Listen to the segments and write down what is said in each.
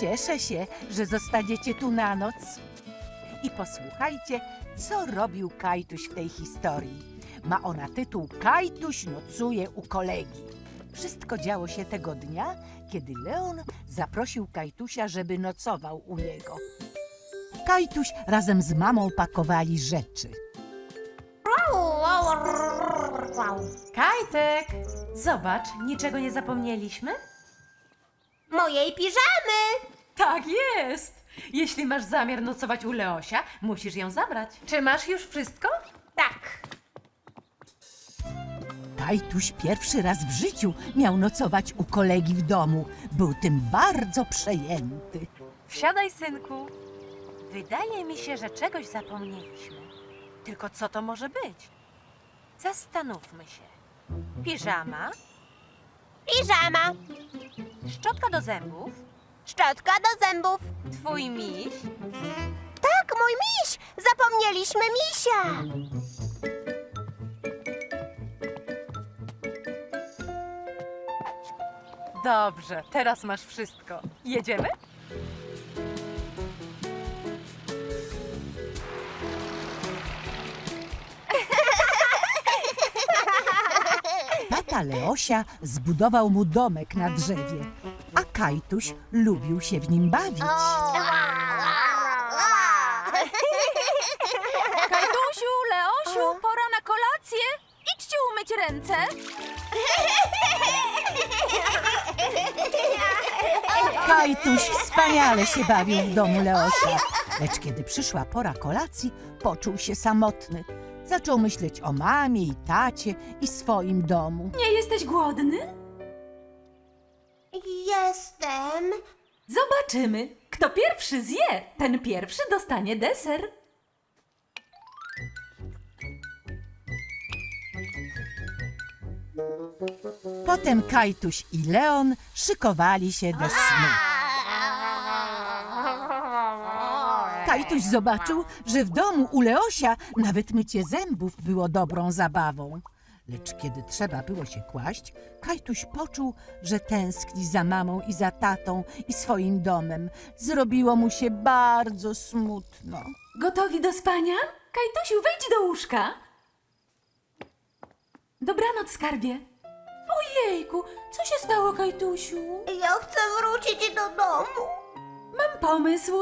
Cieszę się, że zostaniecie tu na noc. I posłuchajcie, co robił Kajtuś w tej historii. Ma ona tytuł Kajtuś nocuje u kolegi. Wszystko działo się tego dnia, kiedy Leon zaprosił Kajtusia, żeby nocował u niego. Kajtuś razem z mamą pakowali rzeczy. Kajtek, zobacz, niczego nie zapomnieliśmy? Mojej piżamy! Tak jest! Jeśli masz zamiar nocować u Leosia, musisz ją zabrać. Czy masz już wszystko? Tak. Kajtuś pierwszy raz w życiu miał nocować u kolegi w domu. Był tym bardzo przejęty. Wsiadaj, synku. Wydaje mi się, że czegoś zapomnieliśmy. Tylko co to może być? Zastanówmy się. Piżama, Piżama, szczotka do zębów, szczotka do zębów. twój miś, Tak, mój miś! Zapomnieliśmy misia! Dobrze, teraz masz wszystko. Jedziemy? Tata Leosia zbudował mu domek na drzewie, a Kajtuś lubił się w nim bawić. Kajtusiu, Leosiu, pora na kolację. Idźcie umyć ręce. Kajtuś wspaniale się bawił w domu Leosia, lecz kiedy przyszła pora kolacji, poczuł się samotny. Zaczął myśleć o mamie i tacie i swoim domu. Nie jesteś głodny? Jestem. Zobaczymy. Kto pierwszy zje, ten pierwszy dostanie deser. Potem Kajtuś i Leon szykowali się do snu. Kajtuś zobaczył, że w domu u Leosia nawet mycie zębów było dobrą zabawą. Lecz kiedy trzeba było się kłaść, Kajtuś poczuł, że tęskni za mamą i za tatą i swoim domem. Zrobiło mu się bardzo smutno. Gotowi do spania? Kajtusiu, wejdź do łóżka. Dobranoc, skarbie. Ojejku, co się stało, Kajtusiu? Ja chcę wrócić do domu. Mam pomysł.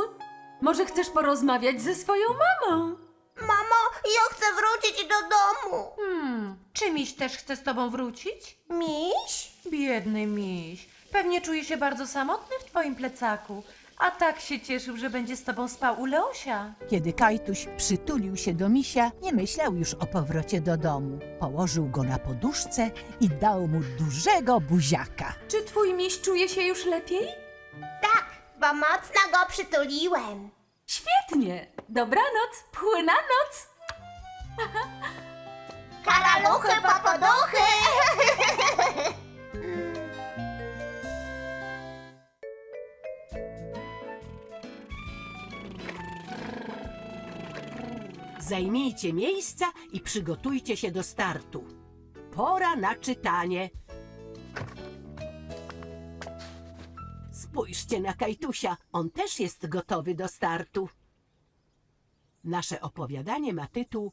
Może chcesz porozmawiać ze swoją mamą? Mamo, ja chcę wrócić do domu. Hmm, czy miś też chce z tobą wrócić? Miś? Biedny miś. Pewnie czuje się bardzo samotny w twoim plecaku. A tak się cieszył, że będzie z tobą spał u Leosia. Kiedy Kajtuś przytulił się do misia, nie myślał już o powrocie do domu. Położył go na poduszce i dał mu dużego buziaka. Czy twój miś czuje się już lepiej? Tak, bo mocno go przytuliłem. Świetnie. Dobranoc, płyna noc. Karaluchy po poduchy! Zajmijcie miejsca i przygotujcie się do startu. Pora na czytanie. Spójrzcie na Kajtusia, on też jest gotowy do startu. Nasze opowiadanie ma tytuł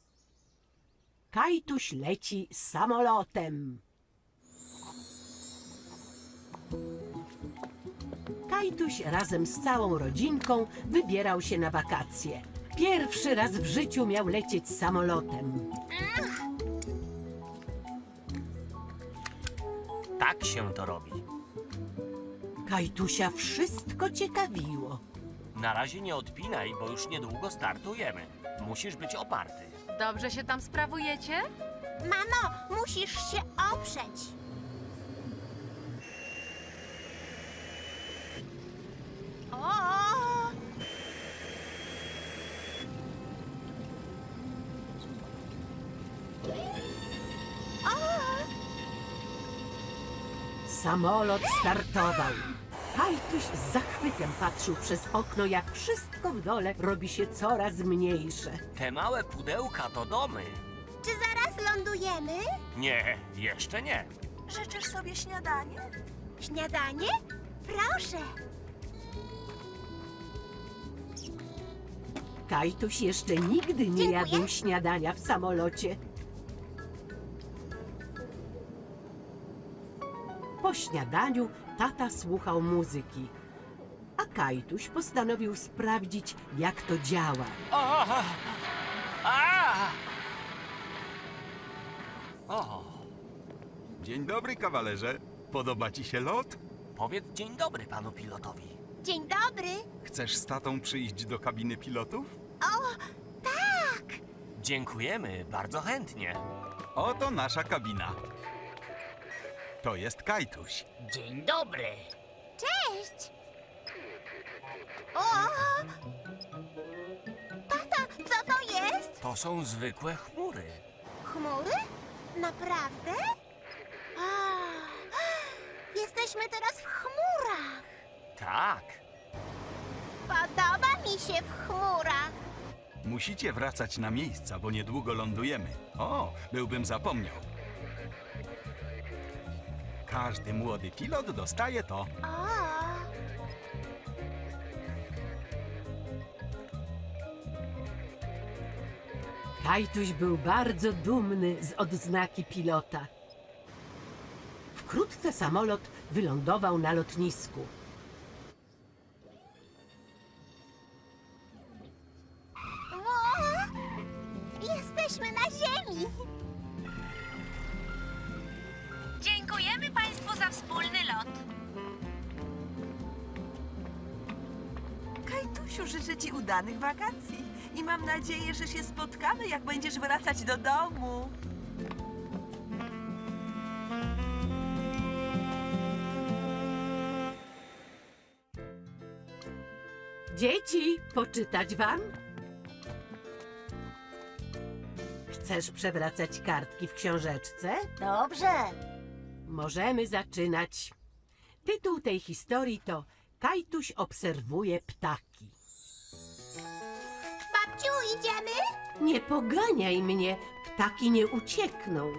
Kajtuś leci samolotem. Kajtuś razem z całą rodzinką wybierał się na wakacje. Pierwszy raz w życiu miał lecieć samolotem. Tak się to robi. Kajtusia wszystko ciekawiło. Na razie nie odpinaj, bo już niedługo startujemy. Musisz być oparty. Dobrze się tam sprawujecie? Mamo, musisz się oprzeć. O! Samolot startował. Kajtuś z zachwytem patrzył przez okno, jak wszystko w dole robi się coraz mniejsze. Te małe pudełka to domy. Czy zaraz lądujemy? Nie, jeszcze nie. Życzysz sobie śniadanie? Śniadanie? Proszę! Kajtuś jeszcze nigdy nie Dziękuję. jadł śniadania w samolocie. Po śniadaniu tata słuchał muzyki, a Kajtuś postanowił sprawdzić, jak to działa. A! O, Dzień dobry, kawalerze. Podoba ci się lot? powiedz dzień dobry panu pilotowi. Dzień dobry. Chcesz z tatą przyjść do kabiny pilotów? Dziękujemy, bardzo chętnie. Oto nasza kabina. To jest Kajtuś. Dzień dobry. Cześć. O! Tata, co to jest? To są zwykłe chmury. Chmury? Naprawdę? A, jesteśmy teraz w chmurach. Tak. Podoba mi się w chmurach. Musicie wracać na miejsca, bo niedługo lądujemy. O, byłbym zapomniał. Każdy młody pilot dostaje to. O! Kajtuś był bardzo dumny z odznaki pilota. Wkrótce samolot wylądował na lotnisku. Życzę Ci udanych wakacji i mam nadzieję, że się spotkamy, jak będziesz wracać do domu. Dzieci, poczytać wam? Chcesz przewracać kartki w książeczce? Dobrze. Możemy zaczynać. Tytuł tej historii to Kajtuś obserwuje ptaki. Idziemy? Nie poganiaj mnie, ptaki nie uciekną.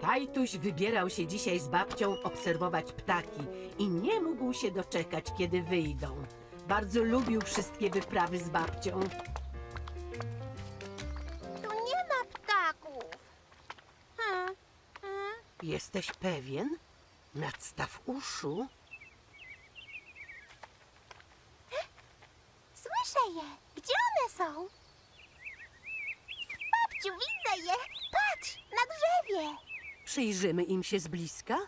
Kajtuś wybierał się dzisiaj z babcią obserwować ptaki i nie mógł się doczekać, kiedy wyjdą. Bardzo lubił wszystkie wyprawy z babcią. Tu nie ma ptaków. Hmm. Hmm. Jesteś pewien? Nadstaw uszu. Słyszę je. Gdzie one są? Babciu, widzę je. Patrz, na drzewie. Przyjrzymy im się z bliska.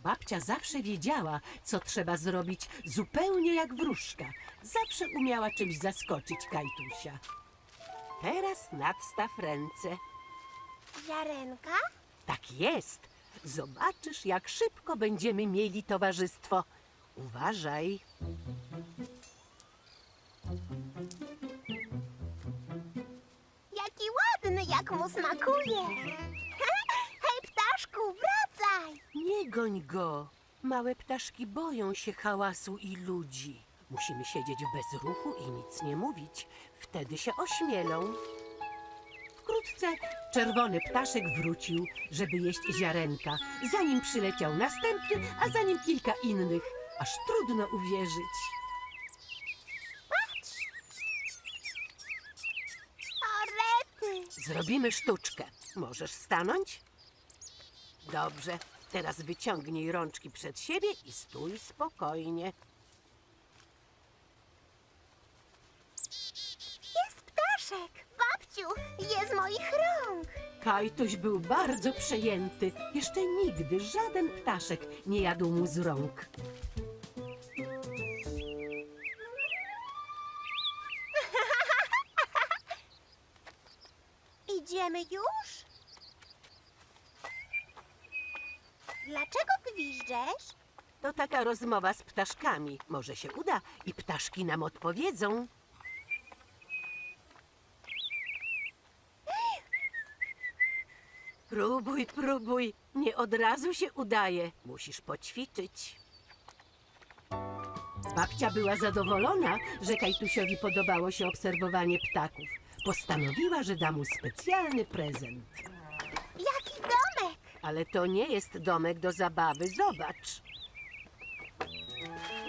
Babcia zawsze wiedziała, co trzeba zrobić, zupełnie jak wróżka. Zawsze umiała czymś zaskoczyć Kajtusia. Teraz nadstaw ręce. Ziarenka? Tak jest. Zobaczysz, jak szybko będziemy mieli towarzystwo. Uważaj. Jak mu smakuje. Hej, ptaszku, wracaj. Nie goń go. Małe ptaszki boją się hałasu i ludzi. Musimy siedzieć bez ruchu i nic nie mówić. Wtedy się ośmielą. Wkrótce czerwony ptaszek wrócił, żeby jeść ziarenka. Zanim przyleciał następny, a za nim kilka innych. Aż trudno uwierzyć. O, rety. Zrobimy sztuczkę. Możesz stanąć? Dobrze. Teraz wyciągnij rączki przed siebie i stój spokojnie. Jest ptaszek. Babciu, je z moich rąk. Kajtuś był bardzo przejęty. Jeszcze nigdy żaden ptaszek nie jadł mu z rąk. Idziemy już? Dlaczego gwiżdżesz? To taka rozmowa z ptaszkami. Może się uda i ptaszki nam odpowiedzą. Próbuj, próbuj. Nie od razu się udaje. Musisz poćwiczyć. Babcia była zadowolona, że Kajtusiowi podobało się obserwowanie ptaków. Postanowiła, że da mu specjalny prezent. Jaki domek? Ale to nie jest domek do zabawy. Zobacz.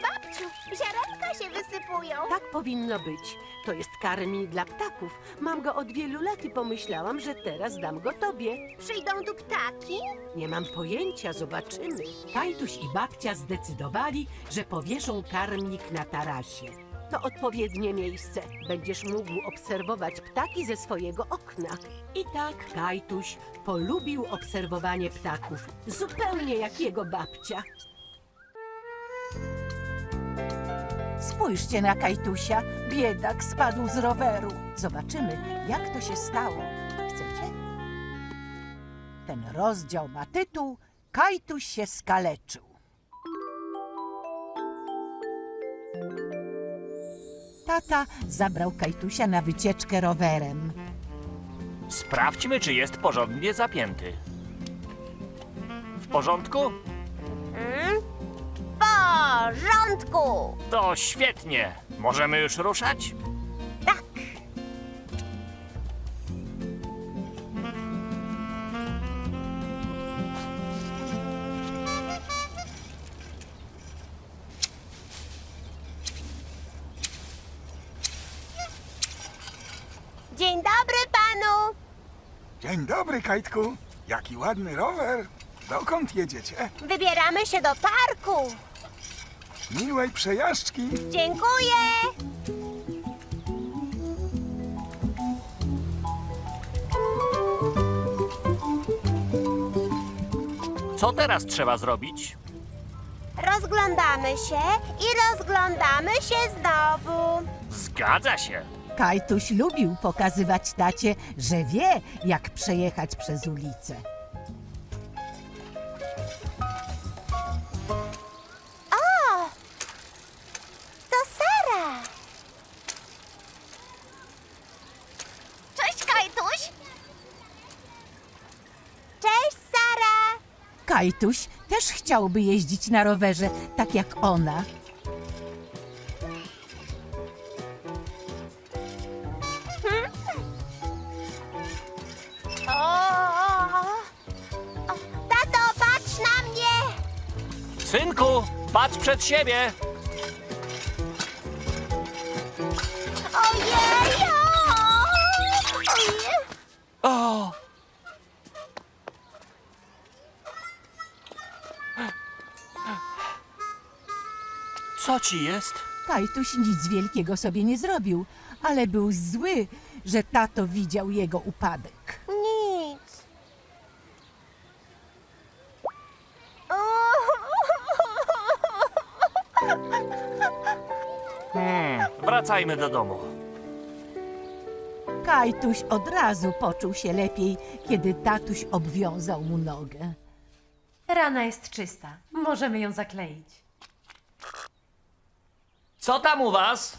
Babciu, ziarenka się wysypują. Tak powinno być. To jest karmi dla ptaków. Mam go od wielu lat i pomyślałam, że teraz dam go tobie. Przyjdą tu ptaki? Nie mam pojęcia, zobaczymy. Kajtuś i babcia zdecydowali, że powieszą karmnik na tarasie. To odpowiednie miejsce. Będziesz mógł obserwować ptaki ze swojego okna. I tak Kajtuś polubił obserwowanie ptaków, zupełnie jak jego babcia. Spójrzcie na Kajtusia. Biedak spadł z roweru. Zobaczymy, jak to się stało. Chcecie? Ten rozdział ma tytuł Kajtuś się skaleczył. Tata zabrał Kajtusia na wycieczkę rowerem. Sprawdźmy, czy jest porządnie zapięty. W porządku? Mm? W porządku. To świetnie. Możemy już ruszać? Kajtku. Jaki ładny rower. Dokąd jedziecie? Wybieramy się do parku. Miłej przejażdżki. Dziękuję. Co teraz trzeba zrobić? Rozglądamy się i rozglądamy się znowu. Zgadza się. Kajtuś lubił pokazywać tacie, że wie, jak przejechać przez ulicę. O! To Sara! Cześć, Kajtuś! Cześć, Sara! Kajtuś też chciałby jeździć na rowerze, tak jak ona. Synku, patrz przed siebie. Ojej! O! Ojej! O! Co ci jest? Kajtuś nic wielkiego sobie nie zrobił, ale był zły, że tato widział jego upadek. Wracajmy do domu. Kajtuś od razu poczuł się lepiej, kiedy tatuś obwiązał mu nogę. Rana jest czysta. Możemy ją zakleić. Co tam u was?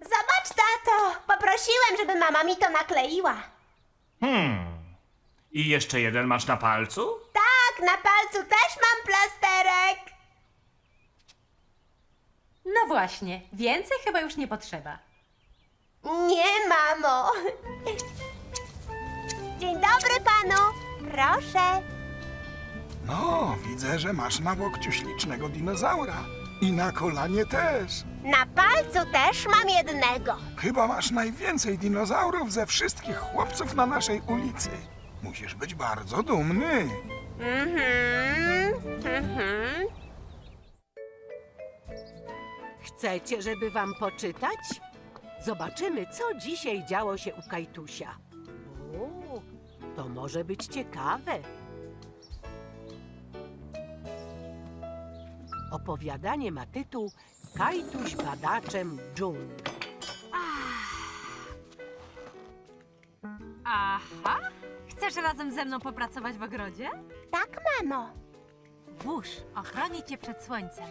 Zobacz, tato! Poprosiłem, żeby mama mi to nakleiła. Hmm. I jeszcze jeden masz na palcu? Tak, na palcu też mam plasterek. No właśnie, więcej chyba już nie potrzeba. Nie, mamo. Dzień dobry panu. Proszę. No, widzę, że masz na łokciu ślicznego dinozaura. I na kolanie też. Na palcu też mam jednego. Chyba masz najwięcej dinozaurów ze wszystkich chłopców na naszej ulicy. Musisz być bardzo dumny. Mhm. Mhm. Chcecie, żeby wam poczytać? Zobaczymy, co dzisiaj działo się u Kajtusia. O, to może być ciekawe. Opowiadanie ma tytuł Kajtuś badaczem dżungli. Aha! Chcesz razem ze mną popracować w ogrodzie? Tak, mamo. Wóż ochroni cię przed słońcem.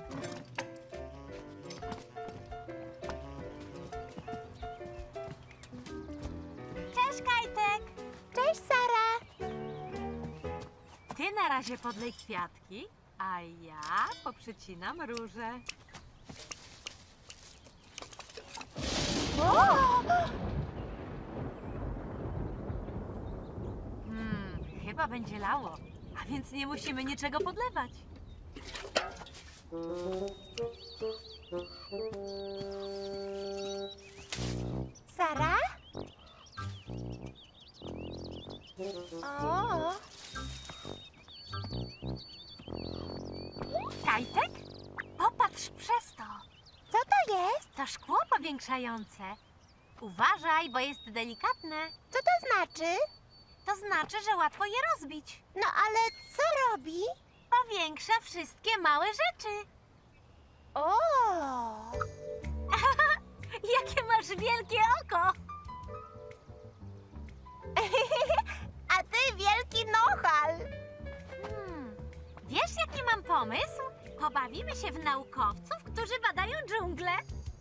Cześć, Sara! Ty na razie podlej kwiatki, a ja poprzycinam róże. O! Hmm, chyba będzie lało, a więc nie musimy niczego podlewać. Sara? O! Kajtek? Popatrz przez to. Co to jest? To szkło powiększające. Uważaj, bo jest delikatne. Co to znaczy? To znaczy, że łatwo je rozbić. No ale co robi? Powiększa wszystkie małe rzeczy. O! Jakie masz wielkie oko! Pomysł? Pobawimy się w naukowców, którzy badają dżunglę.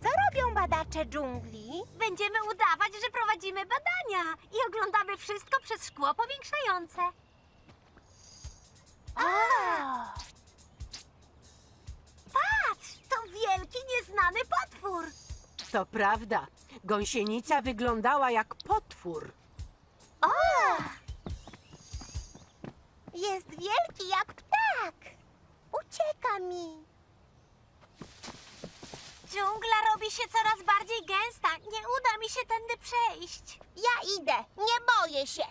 Co robią badacze dżungli? Będziemy udawać, że prowadzimy badania i oglądamy wszystko przez szkło powiększające. O! Patrz, to wielki, nieznany potwór. To prawda, gąsienica wyglądała jak potwór. O! Jest wielki jak! Ucieka mi! Dżungla robi się coraz bardziej gęsta. Nie uda mi się tędy przejść. Ja idę, nie boję się!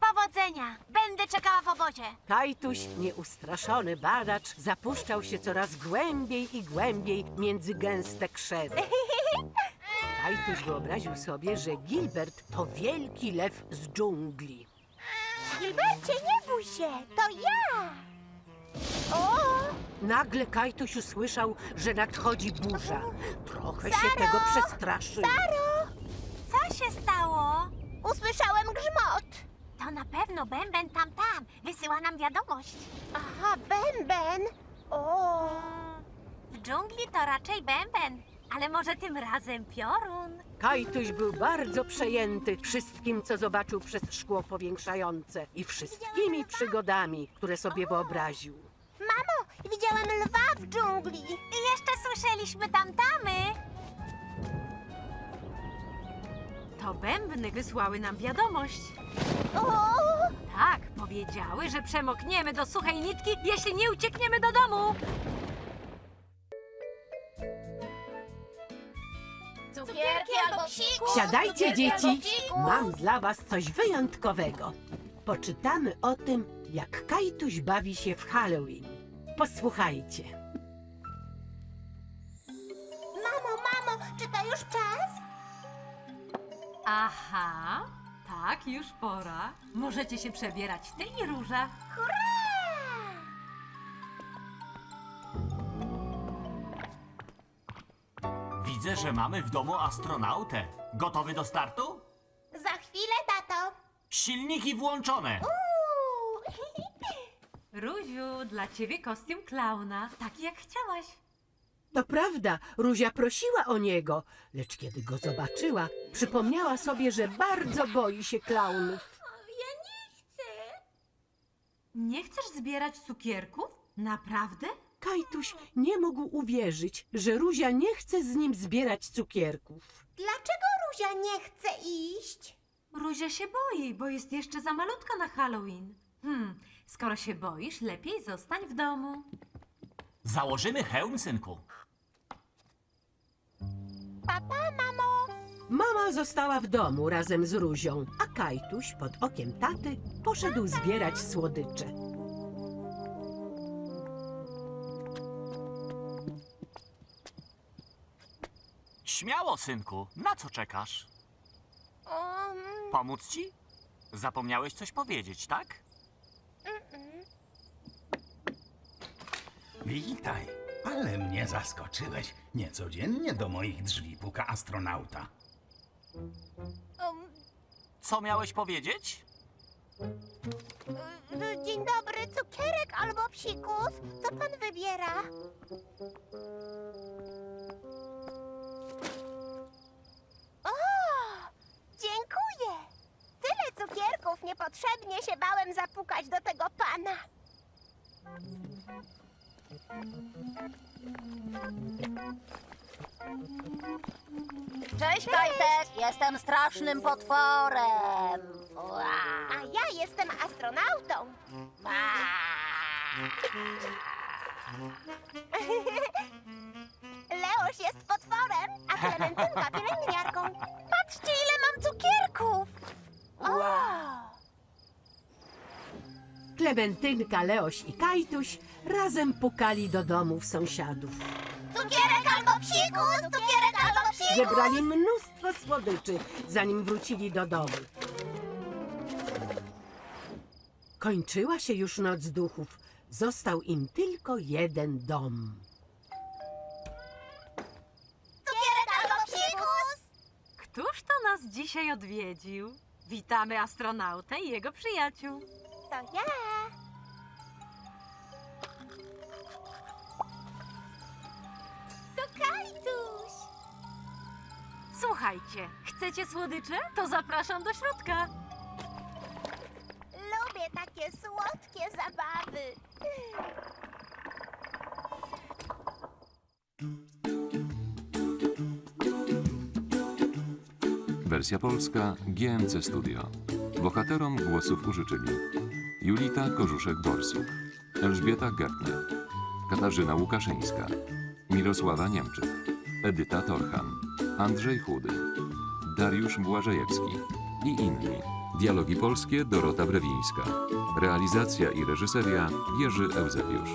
Powodzenia. Będę czekała w obozie. Kajtuś, nieustraszony badacz, zapuszczał się coraz głębiej i głębiej między gęste krzewy. Kajtuś wyobraził sobie, że Gilbert to wielki lew z dżungli. Gilbercie, nie bój się, to ja! O! Nagle Kajtuś usłyszał, że nadchodzi burza. Trochę się tego przestraszył. Saro! Co się stało? Usłyszałem grzmot! To na pewno bęben tam tam. Wysyła nam wiadomość. Aha, bęben! O! W dżungli to raczej bęben, ale może tym razem piorun. Kajtuś był bardzo przejęty wszystkim, co zobaczył przez szkło powiększające i wszystkimi przygodami, które sobie wyobraził. Mamo, widziałem lwa w dżungli! I jeszcze słyszeliśmy tamtamy. To bębny wysłały nam wiadomość. O! Tak, powiedziały, że przemokniemy do suchej nitki, jeśli nie uciekniemy do domu. Cukierki albo psiku! Siadajcie, dzieci! Mam dla was coś wyjątkowego. Poczytamy o tym, jak Kajtuś bawi się w Halloween. Posłuchajcie. Mamo, mamo, czy to już czas? Aha, tak, już pora. Możecie się przebierać ty i róża. Hurra! Widzę, że mamy w domu astronautę. Gotowy do startu? Za chwilę, tato! Silniki włączone. Ruziu, dla ciebie kostium klauna, taki jak chciałaś. To prawda, Ruzia prosiła o niego, lecz kiedy go zobaczyła, przypomniała sobie, że bardzo boi się klaunów. Nie chcesz zbierać cukierków? Naprawdę? Kajtuś nie mógł uwierzyć, że Ruzia nie chce z nim zbierać cukierków. Dlaczego Ruzia nie chce iść? Ruzia się boi, bo jest jeszcze za malutka na Halloween. Hmm, skoro się boisz, lepiej zostań w domu. Założymy hełm, synku. Papa, mamo! Mama została w domu razem z Ruzią, a Kajtuś pod okiem taty poszedł zbierać słodycze. Śmiało, synku. Na co czekasz? Um, Pomóc ci? Zapomniałeś coś powiedzieć, tak? Witaj, ale mnie zaskoczyłeś. Niecodziennie do moich drzwi puka astronauta. um, Co miałeś powiedzieć? y, dzień dobry, cukierek albo psikus? Co pan wybiera? O! Dziękuję! Tyle cukierków, niepotrzebnie się bałem zapukać do tego pana. Cześć, Kajtek! Jestem strasznym potworem. Ua. A ja jestem astronautą. Leoś jest potworem, a Klementynka pielęgniarką. Patrzcie, ile mam cukierków! O! Klementynka, Leoś i Kajtuś razem pukali do domów sąsiadów. Cukierek albo psikus, cukierek albo psikus. Zebrali mnóstwo słodyczy, zanim wrócili do domu. Kończyła się już noc duchów. Został im tylko jeden dom. Cukierek albo psikus. Któż to nas dzisiaj odwiedził? Witamy astronautę i jego przyjaciół. To ja. To Kajtuś. Słuchajcie, chcecie słodycze? To zapraszam do środka. Lubię takie słodkie zabawy. Wersja polska GMC Studio. Bohaterom głosów użyczyli Julita Korzuszek-Borsuk, Elżbieta Gertner, Katarzyna Łukaszyńska, Mirosława Niemczyk, Edyta Torchan, Andrzej Chudy, Dariusz Błażejewski i inni. Dialogi polskie Dorota Brewińska. Realizacja i reżyseria Jerzy Eusebiusz.